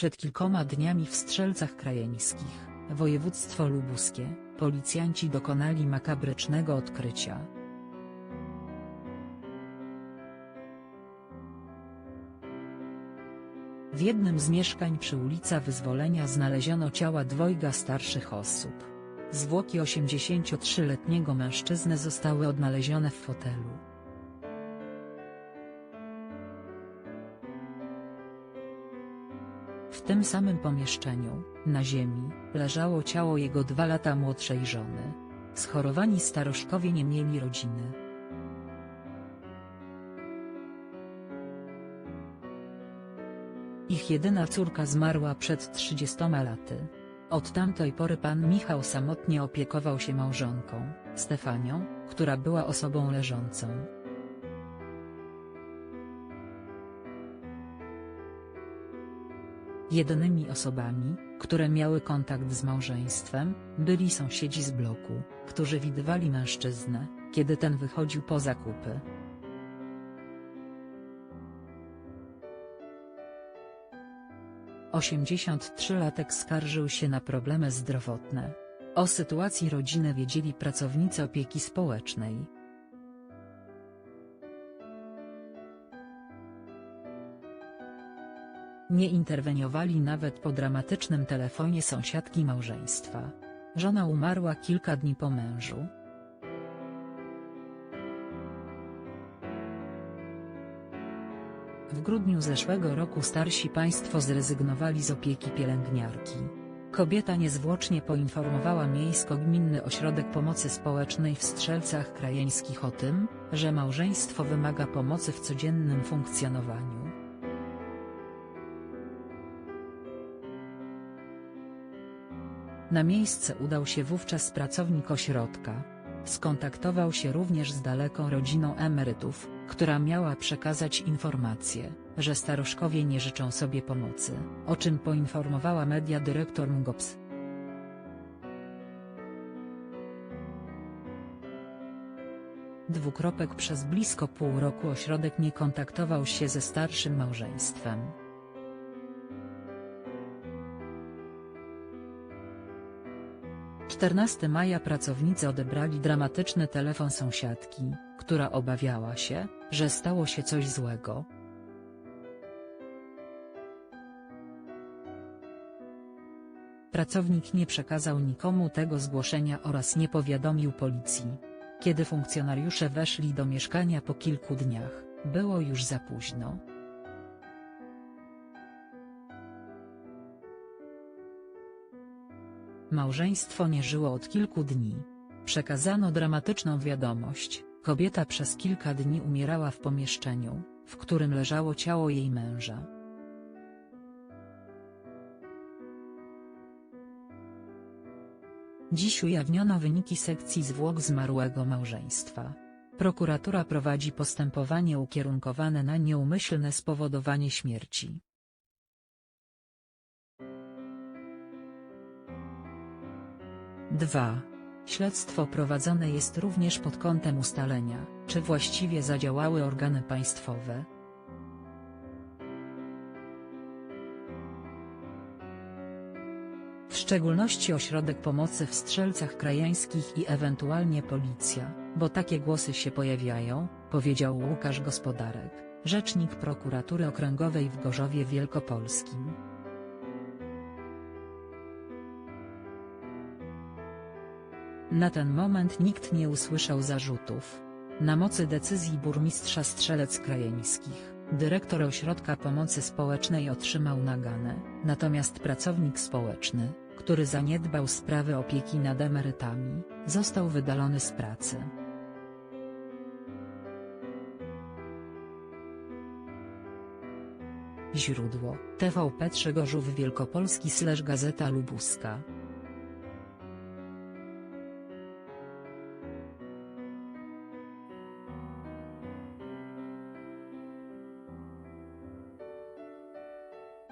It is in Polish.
Przed kilkoma dniami w Strzelcach Krajeńskich, województwo lubuskie, policjanci dokonali makabrycznego odkrycia. W jednym z mieszkań przy ulica Wyzwolenia znaleziono ciała dwojga starszych osób. Zwłoki 83-letniego mężczyzny zostały odnalezione w fotelu. W tym samym pomieszczeniu, na ziemi, leżało ciało jego dwa lata młodszej żony. Schorowani starożkowie nie mieli rodziny. Ich jedyna córka zmarła przed 30 laty. Od tamtej pory pan Michał samotnie opiekował się małżonką, Stefanią, która była osobą leżącą. Jedynymi osobami, które miały kontakt z małżeństwem, byli sąsiedzi z bloku, którzy widywali mężczyznę, kiedy ten wychodził po zakupy. Osiemdziesiąttrzylatek skarżył się na problemy zdrowotne. O sytuacji rodziny wiedzieli pracownicy opieki społecznej. Nie interweniowali nawet po dramatycznym telefonie sąsiadki małżeństwa. Żona umarła kilka dni po mężu. W grudniu zeszłego roku starsi państwo zrezygnowali z opieki pielęgniarki. Kobieta niezwłocznie poinformowała Miejsko-Gminny Ośrodek Pomocy Społecznej w Strzelcach Krajeńskich o tym, że małżeństwo wymaga pomocy w codziennym funkcjonowaniu. Na miejsce udał się wówczas pracownik ośrodka. Skontaktował się również z daleką rodziną emerytów, która miała przekazać informację, że staruszkowie nie życzą sobie pomocy, o czym poinformowała media dyrektor MGOPS. Dwukropek przez blisko pół roku ośrodek nie kontaktował się ze starszym małżeństwem. 14 maja pracownicy odebrali dramatyczny telefon sąsiadki, która obawiała się, że stało się coś złego. Pracownik nie przekazał nikomu tego zgłoszenia oraz nie powiadomił policji. Kiedy funkcjonariusze weszli do mieszkania po kilku dniach, było już za późno. Małżeństwo nie żyło od kilku dni. Przekazano dramatyczną wiadomość, kobieta przez kilka dni umierała w pomieszczeniu, w którym leżało ciało jej męża. Dziś ujawniono wyniki sekcji zwłok zmarłego małżeństwa. Prokuratura prowadzi postępowanie ukierunkowane na nieumyślne spowodowanie śmierci. 2. Śledztwo prowadzone jest również pod kątem ustalenia, czy właściwie zadziałały organy państwowe. W szczególności Ośrodek Pomocy w Strzelcach Krajańskich i ewentualnie Policja, bo takie głosy się pojawiają, powiedział Łukasz Gospodarek, rzecznik prokuratury okręgowej w Gorzowie Wielkopolskim. Na ten moment nikt nie usłyszał zarzutów. Na mocy decyzji burmistrza Strzelec Krajeńskich, dyrektor Ośrodka Pomocy Społecznej otrzymał naganę, natomiast pracownik społeczny, który zaniedbał sprawy opieki nad emerytami, został wydalony z pracy. Źródło TVP3 Gorzów Wielkopolski Gazeta Lubuska